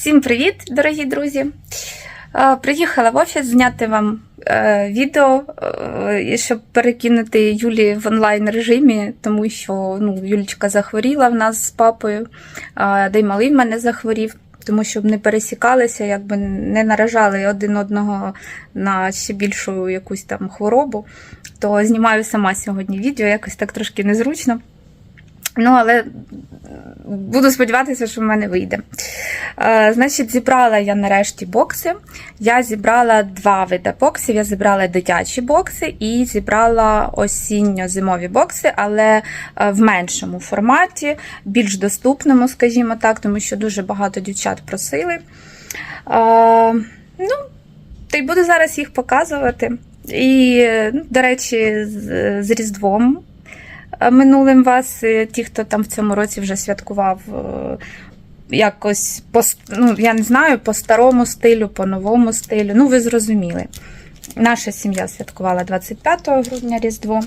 Всім привіт, дорогі друзі! Е, Приїхала в офіс зняти вам е, відео, е, щоб перекинути Юлі в онлайн режимі, тому що ну, Юлічка захворіла в нас з папою, де й малий в мене захворів. Тому щоб не пересікалися, якби не наражали один одного на ще більшу якусь там хворобу, то знімаю сама сьогодні відео, якось так трошки незручно. Ну, але буду сподіватися, що в мене вийде. Е, значить, зібрала я нарешті бокси. Я зібрала два види боксів. Я зібрала дитячі бокси і зібрала осінньо-зимові бокси, але е, в меншому форматі, більш доступному, скажімо так, тому що дуже багато дівчат просили. Е, ну, та й буду зараз їх показувати. І, ну, до речі, з, з Різдвом е, минулим вас, е, ті, хто там в цьому році вже святкував е, якось по, ну, я не знаю, по старому стилю, по новому стилю. Ну, ви зрозуміли. Наша сім'я святкувала 25 грудня Різдво.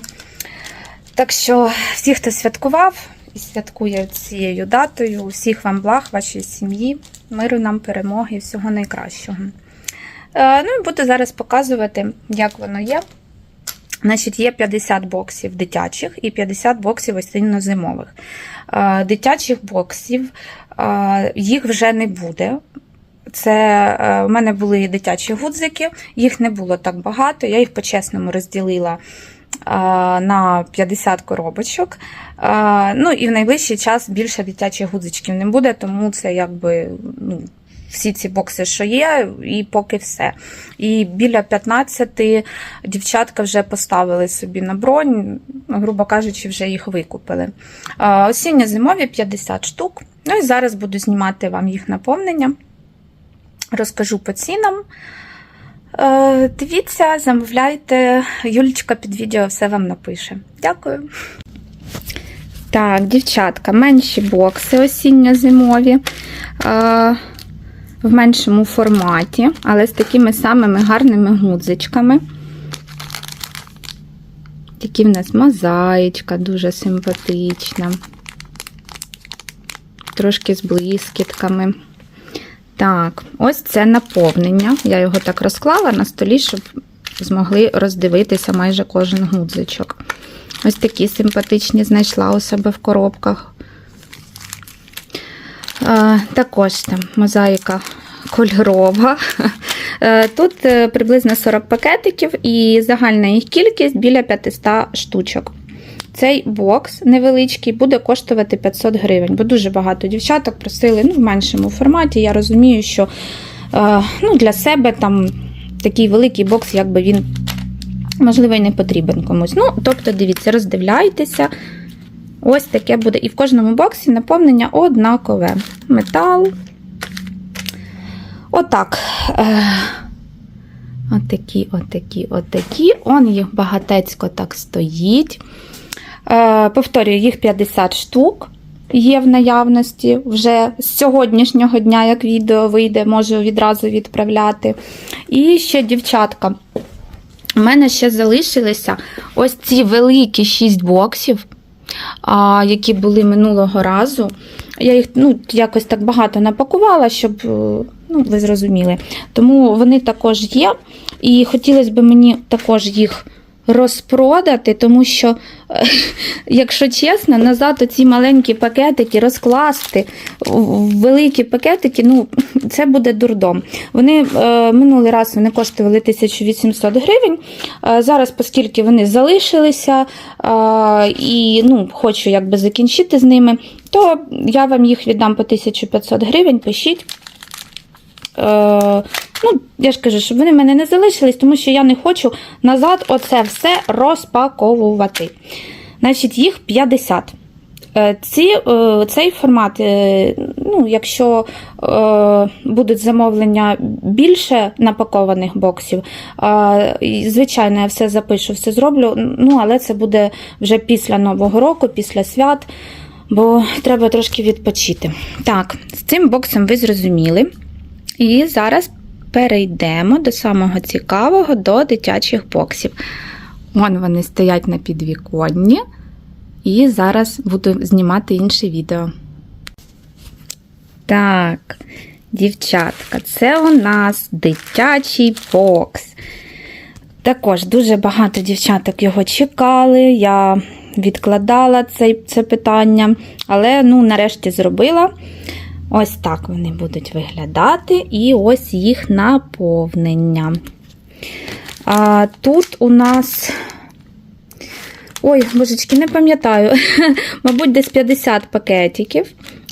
Так що всі, хто святкував і святкує цією датою, усіх вам благ, вашій сім'ї, миру нам, перемоги і всього найкращого. Е, Ну і буду зараз показувати, як воно є. Значить, є 50 боксів дитячих і 50 боксів осінньо-зимових. Е, Дитячих боксів е, їх вже не буде. Це е, в мене були дитячі гудзики, їх не було так багато. Я їх по-чесному розділила на 50 коробочок. Ну і в найближчий час більше дитячих гудзичків не буде, тому це якби ну, всі ці бокси, що є, і поки все. І біля 15 дівчатка вже поставили собі на бронь, грубо кажучи, вже їх викупили. Е, Осінньо-зимові 50 штук. Ну і зараз буду знімати вам їх наповнення. Розкажу по цінам. Е, Дивіться, замовляйте. Юлічка під відео все вам напише. Дякую. Так, дівчатка, менші бокси осінньо-зимові. В меншому форматі, але з такими самими гарними гудзичками. Такі в нас мозаїчка, дуже симпатична. Трошки з блискітками. Так, ось це наповнення. Я його так розклала на столі, щоб змогли роздивитися майже кожен гудзичок. Ось такі симпатичні знайшла у себе в коробках. Також там мозаїка кольорова. Е, Тут е, приблизно 40 пакетиків і загальна їх кількість біля 500 штучок. Цей бокс невеличкий буде коштувати 500 гривень, бо дуже багато дівчаток просили ну, в меншому форматі. Я розумію, що е, ну, для себе там такий великий бокс, якби він, можливо, і не потрібен комусь. Ну, тобто, дивіться, роздивляйтеся. Ось таке буде. І в кожному боксі наповнення однакове. Метал. Отак. Е, Отакі, отакі, отакі. Он їх багатецько так стоїть. Е, Повторюю, їх 50 штук є в наявності. Вже з сьогоднішнього дня, як відео вийде, можу відразу відправляти. І ще дівчатка. У мене ще залишилися ось ці великі 6 боксів, які були минулого разу. Я їх ну, якось так багато напакувала, щоб е, ну, ви зрозуміли. Тому вони також є. І хотілося б мені також їх розпродати, тому що, е, якщо чесно, назад оці маленькі пакетики розкласти в великі пакетики, ну, це буде дурдом. Вони е, минулий раз вони коштували 1800 гривень. Е, зараз, оскільки вони залишилися е, і ну, хочу якби закінчити з ними, то я вам їх віддам по 1500 гривень, пишіть. Ну, я ж кажу, щоб вони в мене не залишились, тому що я не хочу назад оце все розпаковувати. Значить, їх 50. Е, Ці, е, цей формат, е, ну, якщо будуть замовлення більше напакованих боксів, звичайно, я все запишу, все зроблю, ну, але це буде вже після Нового року, після свят, бо треба трошки відпочити. Так, з цим боксом ви зрозуміли. І зараз перейдемо до самого цікавого, до дитячих боксів. Вон вони стоять на підвіконні. І зараз буду знімати інше відео. Так, дівчатка, це у нас дитячий бокс. Також дуже багато дівчаток його чекали. Я відкладала це, це питання, але ну, нарешті зробила. Ось так вони будуть виглядати, і ось їх наповнення. А, Тут у нас. Ой, божечки, не пам'ятаю. Мабуть, десь 50 пакетиків.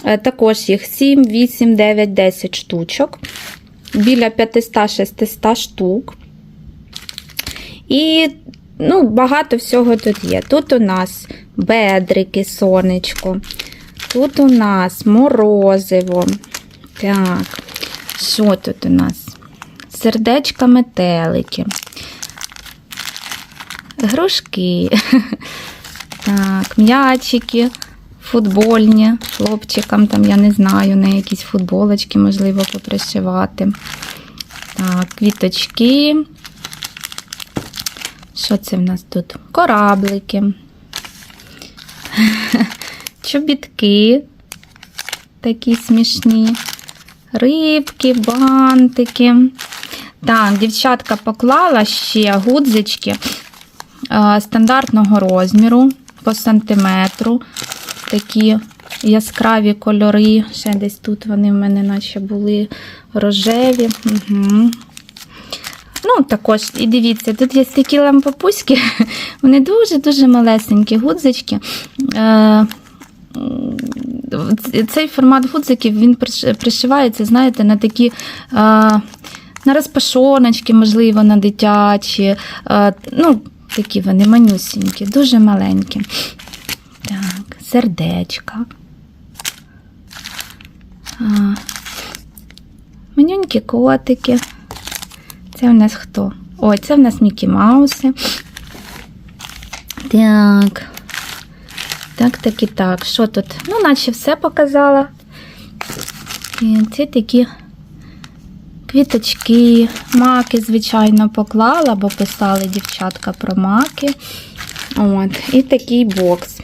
Е, Також їх 7, 8, 9, 10 штучок. Біля 500-600 штук. І ну, багато всього тут є. Тут у нас бедрики, сонечко. Тут у нас морозиво. Так, що тут у нас? Сердечка метелики. Грушки. Так, м'ячики футбольні. Хлопчикам там, я не знаю, на якісь футболочки, можливо, попришивати. Так, квіточки. Що це в нас тут? Кораблики. Чобітки. Такі смішні. Рибки, бантики. Так, дівчатка поклала ще гудзички е, стандартного розміру по сантиметру. Такі яскраві кольори. Ще десь тут вони в мене наче були рожеві. Угу. Ну, також, і дивіться, тут є такі лампопуськи, вони дуже-дуже малесенькі гудзички. Цей формат гудзиків він пришивається, знаєте, на такі. На розпашоночки, можливо, на дитячі. Ну, такі вони манюсінькі, дуже маленькі. Так, сердечка. А, манюнькі котики. Це в нас хто? Ой, це в нас Мікі Мауси. Так. Так, так і так. Що тут? Ну, наче все показала. І це такі квіточки, маки, звичайно, поклала, бо писали дівчатка про маки. От, і такий бокс.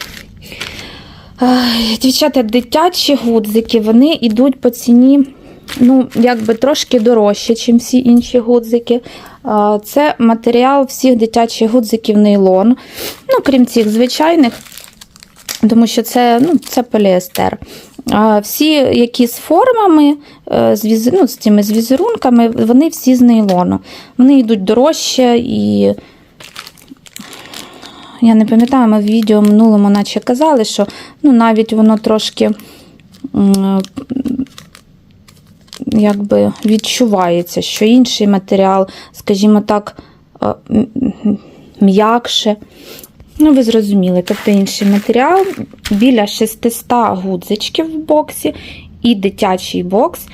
Дівчата, дитячі гудзики, вони йдуть по ціні, ну, якби трошки дорожче, ніж всі інші гудзики. Це матеріал всіх дитячих гудзиків нейлон. Ну, крім цих звичайних, тому що це, ну, це поліестер. А всі, які з формами, е, з, віз... ну, з цими з візерунками, вони всі з нейлону. Вони йдуть дорожче і. Я не пам'ятаю, ми в відео минулому наче казали, що ну, навіть воно трошки м, якби відчувається, що інший матеріал, скажімо так, е, м'якше. Ну, ви зрозуміли, тобто інший матеріал біля 600 гудзичків в боксі, і дитячий бокс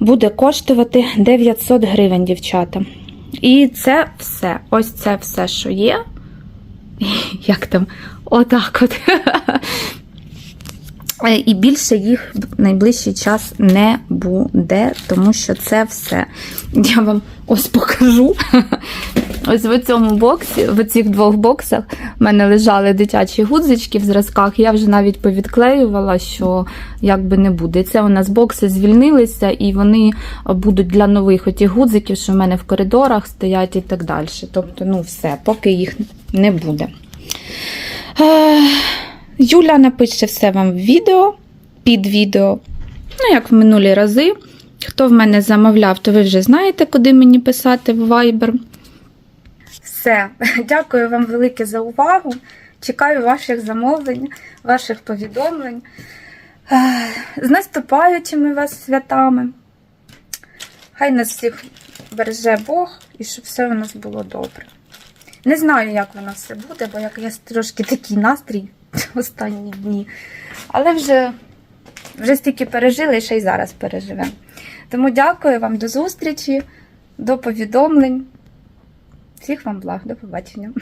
буде коштувати 900 гривень, дівчата. І це все. Ось це все, що є. Як там? Отак от. І більше їх в найближчий час не буде, тому що це все. Я вам ось покажу. Ось в цьому боксі, в цих двох боксах, в мене лежали дитячі гудзички в зразках. Я вже навіть повідклеювала, що якби не буде. Це у нас бокси звільнилися, і вони будуть для нових отіх гудзиків, що в мене в коридорах стоять і так далі. Тобто, ну все, поки їх не буде. Е, Юля напише все вам в відео, під відео. Ну, як в минулі рази. Хто в мене замовляв, то ви вже знаєте, куди мені писати в Viber. Все. Дякую вам велике за увагу. Чекаю ваших замовлень, ваших повідомлень. З наступаючими вас святами. Хай нас всіх береже Бог і щоб все у нас було добре. Не знаю, як воно все буде, бо як я трошки такий настрій останні дні. Але вже, вже стільки пережили, ще й зараз переживемо. Тому дякую вам до зустрічі, до повідомлень. Всіх вам благ, до побачення.